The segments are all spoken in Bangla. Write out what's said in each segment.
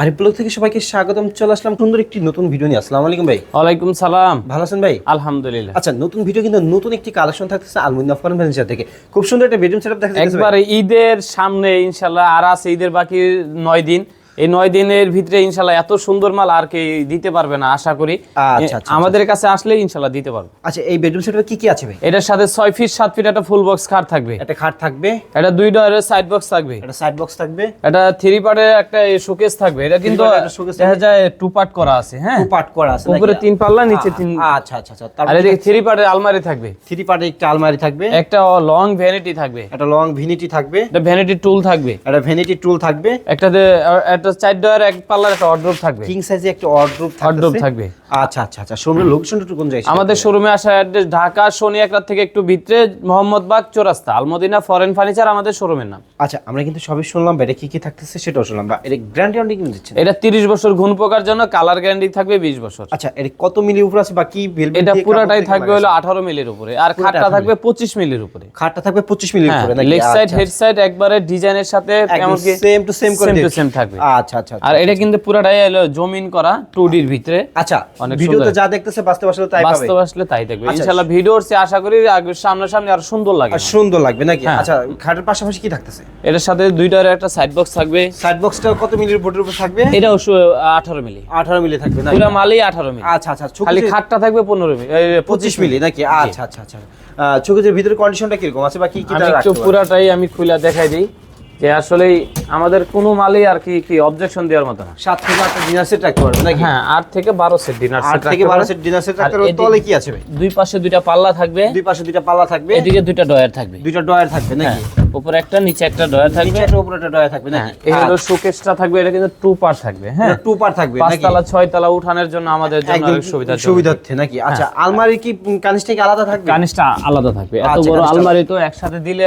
আরিফ ব্লগ থেকে সবাইকে স্বাগতম চলে আসলাম সুন্দর একটি নতুন ভিডিও নিয়ে। আসসালামু আলাইকুম ভাই। ওয়ালাইকুম সালাম। ভালো আছেন ভাই? আলহামদুলিল্লাহ। আচ্ছা নতুন ভিডিও কিন্তু নতুন একটি কালেকশন থাকতেছে আলমিন আফগান ফার্নিচার থেকে। খুব সুন্দর একটা বেডরুম সেটআপ দেখা যাচ্ছে। একবারে ঈদের সামনে ইনশাআল্লাহ আর আছে ঈদের বাকি নয় দিন। এই নয় দিনের ভিতরে ইনশাল্লাহ এত সুন্দর মাল আর কে দিতে পারবে না আশা করি। আচ্ছা, আচ্ছা, আমাদের কাছে আসলে ইনশাল্লাহ দিতে পারব। আচ্ছা এই বেডরুম সেটআপে কি কি আছে ভাই? এটার সাথে ছয় ফিট সাত ফিট একটা ফুল বক্স খাট থাকবে। একটা খাট থাকবে। এটা দুই ডয়ারের সাইড বক্স থাকবে। একটা সাইড বক্স থাকবে। এটা থ্রি পার্টের একটা শোকেস থাকবে। এটা কিন্তু দেখা যায় টু পার্ট করা আছে হ্যাঁ? টু পার্ট করা আছে উপরে তিন পাল্লা নিচে তিন আচ্ছা আচ্ছা আচ্ছা। আর তারপরে এদিকে থ্রি পার্টের আলমারি থাকবে। থ্রি পার্টের একটা আলমারি থাকবে। একটা লং ভ্যানিটি থাকবে। একটা লং ভিনিটি থাকবে। একটা ভ্যানিটি টুল থাকবে। একটা ভ্যানিটি টুল থাকবে। একটা একটা চার ডয়ার এক পাল্লার একটা অর্ডার থাকবে কিং সাইজে একটা অর্ডার থাকবে অর্ডার থাকবে। আচ্ছা আচ্ছা আচ্ছা। শোরুমের লোকেশনটা একটু কোন জায়গায়? আমাদের শোরুমে আসার অ্যাড্রেস ঢাকা শনি একরাত থেকে একটু ভিতরে মোহাম্মদবাগ চৌরাস্তা আলমদিনা ফরেন ফার্নিচার আমাদের শোরুমের নাম। আচ্ছা আমরা কিন্তু সবই শুনলাম এটা কি কি থাকতেছে সেটাও শুনলাম বা এটা গ্যারান্টি অনেক কিন্তু দিচ্ছেন? এটা তিরিশ বছর ঘুন পোকার জন্য কালার গ্যারান্টি থাকবে বিশ বছর। আচ্ছা এটা কত মিলি উপর আছে বা কি velvet এটা পুরাটাই থাকবে হলো লাগাইছে? আঠারো মিলির উপরে আর খাটটা থাকবে পঁচিশ মিলির উপরে। খাটটা থাকবে পঁচিশ মিলি হ্যাঁ উপরে নাকি? লেগ সাইড হেড সাইড একবারে ডিজাইনের সাথে এমনকি সেম টু সেম করে সেম টু সেম থাকবে। আচ্ছা আচ্ছা আচ্ছা। আর এটা কিন্তু পুরাটাই হলো জমিন করা টু ডির ভিতরে। আচ্ছা অনেক ভিডিওতে যা দেখতেছে বাস্তব আসলে তাই পাবে। বাস্তব আসলে তাই দেখবে। আচ্ছা। ইনশাল্লাহ ভিডিওর চেয়ে আশা করি আগে সামনাসামনি আর সুন্দর লাগে আর সুন্দর লাগবে নাকি? হ্যাঁ। আচ্ছা খাটের পাশাপাশি কি থাকতেছে? এটার সাথে দুইটার একটা সাইড বক্স থাকবে। সাইড বক্সটা কত মিলির বোর্ডের উপর থাকবে? এটাও আঠারো মিলি। আঠারো মিলি থাকবে না পুরা মালই আঠারো মিলি। আচ্ছা আচ্ছা খালি খাটটা থাকবে পনেরো মিলি পঁচিশ মিলি। নাকি? আচ্ছা আচ্ছা আচ্ছা। চোখের ভিতরে কন্ডিশনটা কীরকম? আছে বা কি কি একটু পুরাটাই আমি খুলে দেখাই দিই। যে আসলে আমাদের কোনো মালই আর কি কি অবজেকশন দেওয়ার মতো না। সাত থেকে আটটা ডিনার সেট রাখতে পারবে নাকি? হ্যাঁ আট থেকে বারো সেট ডিনার আট থেকে বারো সেট ডিনার সেট রাখতে পারবে। তলে কি আছে ভাই? দুই পাশে দুইটা পাল্লা থাকবে। দুই পাশে দুইটা পাল্লা থাকবে। এদিকে দুইটা ডয়ার থাকবে। দুইটা ডয়ার থাকবে নাকি? উপরে একটা নিচে একটা ডয়ার থাকবে। একটা উপরে একটা ডয়ার থাকবে হ্যাঁ এই হলো শোকেসটা থাকবে এটা কিন্তু টু পার থাকবে হ্যাঁ। টু পার থাকবে নাকি? পাঁচতলা ছয়তলা উঠানোর জন্য আমাদের জন্য অনেক সুবিধা সুবিধার্থে নাকি? আচ্ছা আলমারি কি কানিসটা কি আলাদা থাকবে? কানিসটা আলাদা থাকবে এত আচ্ছা, বড় আলমারি তো একসাথে দিলে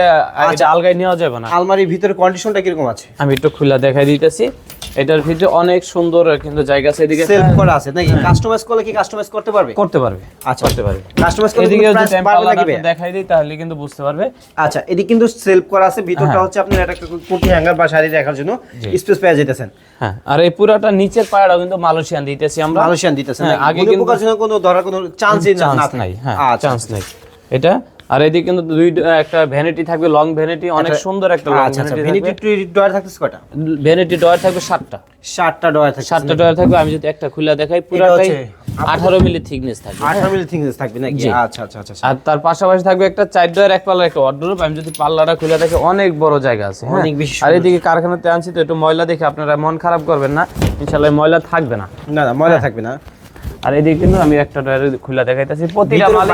আচ্ছা আলগায় নেওয়া যাবে না। আলমারির ভিতরে কন্ডিশনটা কীরকম আছে? আমি একটু খুলে দেখাই দিতেছি। এটার ভিতরে অনেক সুন্দর কিন্তু জায়গা আছে এদিকে সেলফ করা আছে নাকি? কাস্টমাইজ করলে কি কাস্টমাইজ করতে পারবে? করতে পারবে। আচ্ছা করতে পারবে। কাস্টমাইজ করলে এদিকে যদি ভাইয়া? দেখাই দিই তাহলে কিন্তু বুঝতে পারবে। আচ্ছা এদিকে কিন্তু সেলফ করা আছে ভিতরটা হ্যাঁ। হচ্ছে আপনার একটা কুটি হ্যাঙ্গার বা শাড়ি রাখার জন্য স্পেস পেয়ে যেতেছেন। হ্যাঁ আর এই পুরাটা নিচের পায়রাও কিন্তু মালয়েশিয়ান দিতেছি আমরা। মালয়েশিয়ান দিতেছেন হ্যাঁ, আগে কিন্তু- কোনো ধরার কোনো চান্সই না চান্স। নাই হ্যাঁ আচ্ছা চান্স নাই। এটা আর এদিকে কিন্তু দুই একটা ভ্যানিটি থাকবে লং ভ্যানিটি অনেক সুন্দর একটা লং আচ্ছা আচ্ছা ভ্যানিটি ভ্যানিটি থাকবে। ডয়ার থাকতেছে কয়টা? ভ্যানিটি ডয়ার থাকবে সাতটা। সাতটা ডয়ার থাকতেছে সাতটা ডয়ার থাকবে আমি যদি একটা খুলে দেখাই পুরাটাই হচ্ছে আঠারো মিলি থিকনেস থাকবে। আঠারো মিলি থিংস থাকবে নাকি? আচ্ছা আচ্ছা আচ্ছা আর তার পাশাপাশি থাকবে একটা চার ডয়ার এক পাল্লার একটা ওয়ার্ডরোব আমি যদি পাল্লাটা খুলে দেখি অনেক বড় জায়গা আছে হ্যাঁ? অনেক বেশি আর এদিকে কারখানাতে আনছি তো একটু ময়লা দেখে আপনারা মন খারাপ করবেন না। ইনশাল্লাহ ময়লা থাকবে না। না না ময়লা থাকবে না। আর এদিকে কিন্তু আমি একটা ডয়ারে খোলা দেখাইতেছি প্রতিটা মালে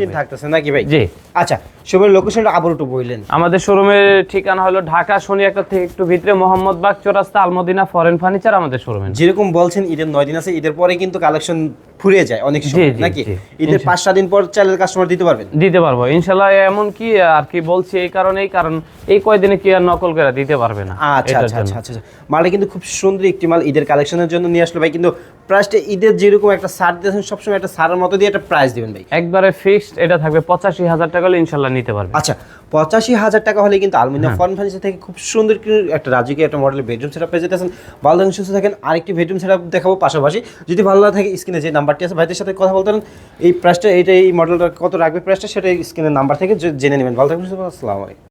সেম থাকতেছে নাকি ভাই? জি। আচ্ছা শোরুমের লোকেশনটা আবার একটু বললেন। আমাদের শোরুমের ঠিকানা হলো ঢাকা শনি একটা থেকে একটু ভিতরে মোহাম্মদ বাগ চৌরাস্তা আলমদিনা ফরেন ফার্নিচার আমাদের শোরুমে। যেরকম বলছেন ঈদের নয় দিন আছে ঈদের পরে কিন্তু কালেকশন ফুরিয়ে যায় অনেক সময় নাকি? ঈদের পাঁচ সাত দিন পর চাইলে কাস্টমার দিতে পারবেন? দিতে পারব। ইনশাল্লাহ এমন কি আর কি বলছি এই কারণেই কারণ এই কয়দিনে কি আর নকল করে দিতে পারবে না আচ্ছা আচ্ছা আচ্ছা আচ্ছা মালটা কিন্তু খুব সুন্দর একটি মাল ঈদের কালেকশনের জন্য নিয়ে আসলো ভাই। কিন্তু প্রাইসটা ঈদের যেরকম একটা সার দিয়েছেন সবসময় একটা সারের মতো দিয়ে একটা প্রাইস দিবেন ভাই। একবারে ফিক্সড এটা থাকবে পঁচাশি হাজার টাকা হলে ইনশাল্লাহ নিতে পারবে। আচ্ছা পঁচাশি হাজার টাকা হলে কিন্তু আলমিনিয়াম হ্যাঁ। ফার্নিচার থেকে খুব সুন্দর একটা রাজকীয় একটা মডেল বেডরুম সেটআপ পেয়ে যেতেছেন। ভালো থাকেন সুস্থ থাকেন। আরেকটি বেডরুম সেটআপ দেখাবো পাশাপাশি। যদি ভালো না থাকে স্ক্রিনে যে নাম্বারটি আছে ভাইদের সাথে কথা বলতে এই প্রাইসটা এইটা এই মডেলটা কত রাখবে প্রাইসটা সেটা স্ক্রিনের নাম্বার থেকে জেনে নেবেন। ভালো থাকবেন আসসালামাইকুম থাকবেন, আসসালামু আলাইকুম।